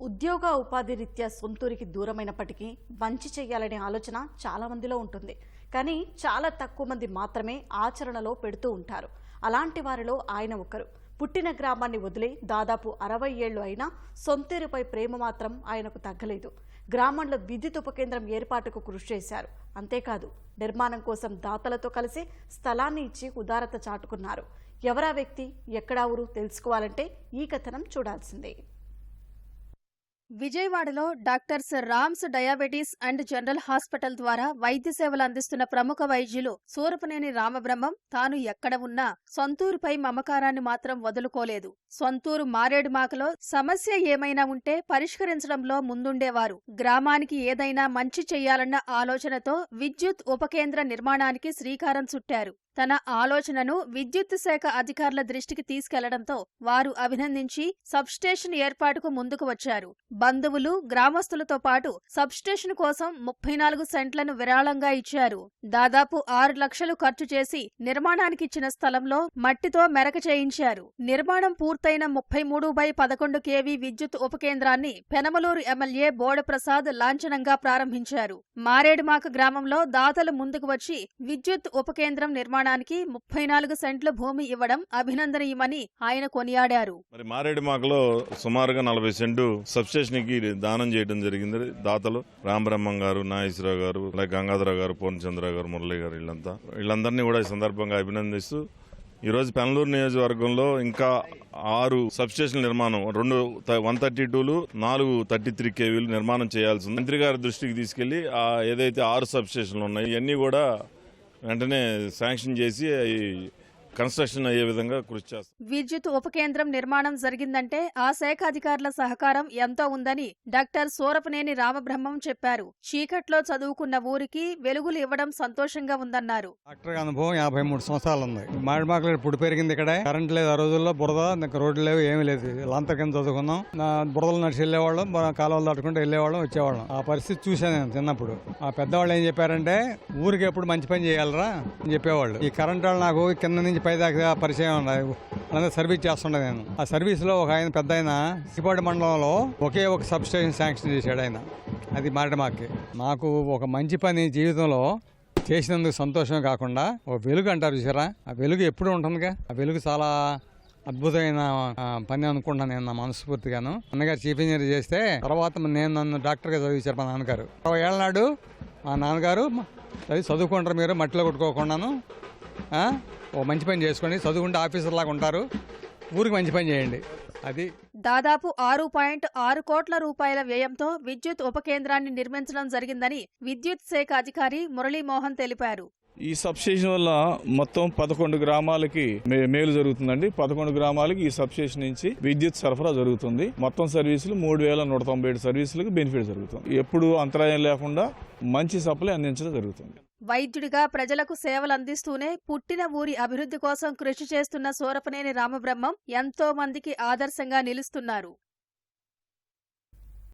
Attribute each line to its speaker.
Speaker 1: ఉద్యోగ ఉపాధి రీత్యా సొంతూరికి దూరమైనప్పటికీ మంచి చేయాలనే ఆలోచన చాలా మందిలో ఉంటుంది. కానీ చాలా తక్కువ మంది మాత్రమే ఆచరణలో పెడుతూ ఉంటారు. అలాంటి వారిలో ఆయన ఒకరు. పుట్టిన గ్రామాన్ని వదిలి దాదాపు అరవై ఏళ్ళు అయినా సొంతూరుపై ప్రేమ మాత్రం ఆయనకు తగ్గలేదు. గ్రామంలో విద్యుత్ ఉపకేంద్రం ఏర్పాటుకు కృషి చేశారు. అంతేకాదు నిర్మాణం కోసం దాతలతో కలిసి స్థలాన్ని ఇచ్చి ఉదారత చాటుకున్నారు. ఎవరా వ్యక్తి ఎక్కడా ఊరు తెలుసుకోవాలంటే ఈ కథనం చూడాల్సిందే.
Speaker 2: విజయవాడలో doctors Rams diabetes and general hospital ద్వారా వైద్య సేవలు అందిస్తున్న ప్రముఖ వైద్యులు సూరపనేని రామబ్రహ్మం తాను ఎక్కడ ఉన్నా సొంతూరుపై మమకారాన్ని మాత్రం వదులుకోలేదు. సొంతూరు మారేడుమాకలో సమస్య ఏమైనా ఉంటే పరిష్కరించడంలో ముందుండేవారు. గ్రామానికి ఏదైనా మంచి చెయ్యాలన్న ఆలోచనతో విద్యుత్ ఉపకేంద్ర నిర్మాణానికి శ్రీకారం చుట్టారు. తన ఆలోచనను విద్యుత్ శాఖ అధికారుల దృష్టికి తీసుకెళ్ళడంతో వారు అభినందించి సబ్స్టేషన్ ఏర్పాటుకు ముందుకు వచ్చారు. బంధువులు గ్రామస్తులతో పాటు సబ్స్టేషన్ కోసం ముప్పై నాలుగు సెంట్లను విరాళంగా ఇచ్చారు. దాదాపు ఆరు లక్షలు ఖర్చు చేసి నిర్మాణానికిచ్చిన స్థలంలో మట్టితో మెరక చేయించారు. నిర్మాణం పూర్తయిన ముప్పై మూడు బై పదకొండు కేవీ విద్యుత్ ఉపకేంద్రాన్ని పెనమలూరు ఎమ్మెల్యే బోడప్రసాద్ లాంఛనంగా ప్రారంభించారు. మారేడుమాక గ్రామంలో దాతలు ముందుకు వచ్చి విద్యుత్ ఉపకేంద్రం నిర్మాణానికి ముప్పై నాలుగు సెంట్ల భూమి ఇవ్వడం అభినందనీయమని ఆయన కొనియాడారు.
Speaker 3: మరి మారేడుమాకలో సుమారుగా నలభై సెంటు సబ్స్టేషన్కి దానం చేయడం జరిగింది. దాతలు రామబ్రహ్మం గారు నాగేశ్వరరావు గారు అలాగే గంగాధరరావు గారు పూర్ణచంద్ర గారు మురళి గారు వీళ్ళంతా. వీళ్ళందరినీ కూడా ఈ సందర్భంగా అభినందిస్తూ ఈరోజు పెనలూరు నియోజకవర్గంలో ఇంకా ఆరు సబ్స్టేషన్ నిర్మాణం రెండు వన్ థర్టీ టూలు నాలుగు థర్టీ త్రీ కేవీలు నిర్మాణం చేయాల్సి ఉంది. మంత్రి గారి దృష్టికి తీసుకెళ్ళి ఏదైతే ఆరు సబ్స్టేషన్లు ఉన్నాయి ఇవన్నీ కూడా వెంటనే శాంక్షన్ చేసి అవి కన్స్ట్రక్షన్ అయ్యే విధంగా కృషి చేస్తాం.
Speaker 2: విద్యుత్ ఉపకేంద్రం నిర్మాణం జరిగిందంటే ఆ శాఖ అధికారుల సహకారం ఎంతో ఉందని డాక్టర్ సూరపనేని రామబ్రహ్మం చెప్పారు. చీకట్లో చదువుకున్న ఊరికి వెలుగులు ఇవ్వడం సంతోషంగా ఉందన్నారు.
Speaker 4: డాక్టర్ అనుభవం యాభై మూడు సంవత్సరాలు ఉంది. మామిడిమాకలు ఇప్పుడు పెరిగింది ఇక్కడే. కరెంట్ లేదు ఆ రోజుల్లో బురద ఇంకా రోడ్లు లేవు ఏమీ లేదు. లాంతర్ కింద చదువుకున్నాం. నా బురదలు నడిచి వెళ్ళేవాళ్ళం కాలువలు దాటుకుంటూ వెళ్ళేవాళ్ళం వచ్చేవాళ్ళం. ఆ పరిస్థితి చూశాను నేను చిన్నప్పుడు. ఆ పెద్దవాళ్ళు ఏం చెప్పారంటే ఊరికి ఎప్పుడు మంచి పని చేయాలరా? అని చెప్పేవాళ్ళు. ఈ కరెంట్ వాళ్ళు నాకు కింద నుంచి పై దాకా పరిచయం ఉన్నాయి అలానే సర్వీస్ చేస్తుండే నేను. ఆ సర్వీస్లో ఒక ఆయన పెద్ద ఆయన సిపాటి మండలంలో ఒకే ఒక సబ్ స్టేషన్ శాంక్షన్ చేశాడు ఆయన. అది మారటమాకి. నాకు ఒక మంచి పని జీవితంలో చేసినందుకు సంతోషం కాకుండా ఒక వెలుగు అంటారు చూసారా? ఆ వెలుగు ఎప్పుడు ఉంటుందిగా? ఆ వెలుగు చాలా అద్భుతమైన పని అనుకుంటున్నాను నేను నా మనస్ఫూర్తిగాను. అన్నగారు చీఫ్ ఇంజనీర్ చేస్తే తర్వాత నేను నన్ను డాక్టర్గా చదివించారు మా నాన్నగారు. అరవై ఏళ్ళ నాడు మా నాన్నగారు అది చదువుకుంటారు మీరు మట్టిలో కొట్టుకోకుండాను. ఓ మంచి పని చేసుకోండి. చదువుకుంటే ఆఫీసర్ లాగా ఉంటారు. ఊరికి మంచి పని చేయండి. అది.
Speaker 2: దాదాపు ఆరు పాయింట్ ఆరు కోట్ల రూపాయల వ్యయంతో విద్యుత్ ఉపకేంద్రాన్ని నిర్మించడం జరిగిందని విద్యుత్ శాఖ అధికారి మురళీమోహన్ తెలిపారు.
Speaker 5: ఈ సబ్స్టేషన్ వల్ల మొత్తం పదకొండు గ్రామాలకి మే- మేలు జరుగుతుందండి. పదకొండు గ్రామాలకి ఈ సబ్స్టేషన్ నుంచి విద్యుత్ సరఫరా జరుగుతుంది. మొత్తం సర్వీసులు మూడు వేల నూట తొంభై ఏడు సర్వీసులకు బెనిఫిట్ జరుగుతుంది. ఎప్పుడు అంతరాయం లేకుండా మంచి సప్లై అందించడం జరుగుతుంది.
Speaker 2: వైద్యుడిగా ప్రజలకు సేవలు అందిస్తూనే పుట్టిన ఊరి అభివృద్ధి కోసం కృషి చేస్తున్న సూరపనేని రామబ్రహ్మం ఎంతో మందికి ఆదర్శంగా నిలుస్తున్నారు.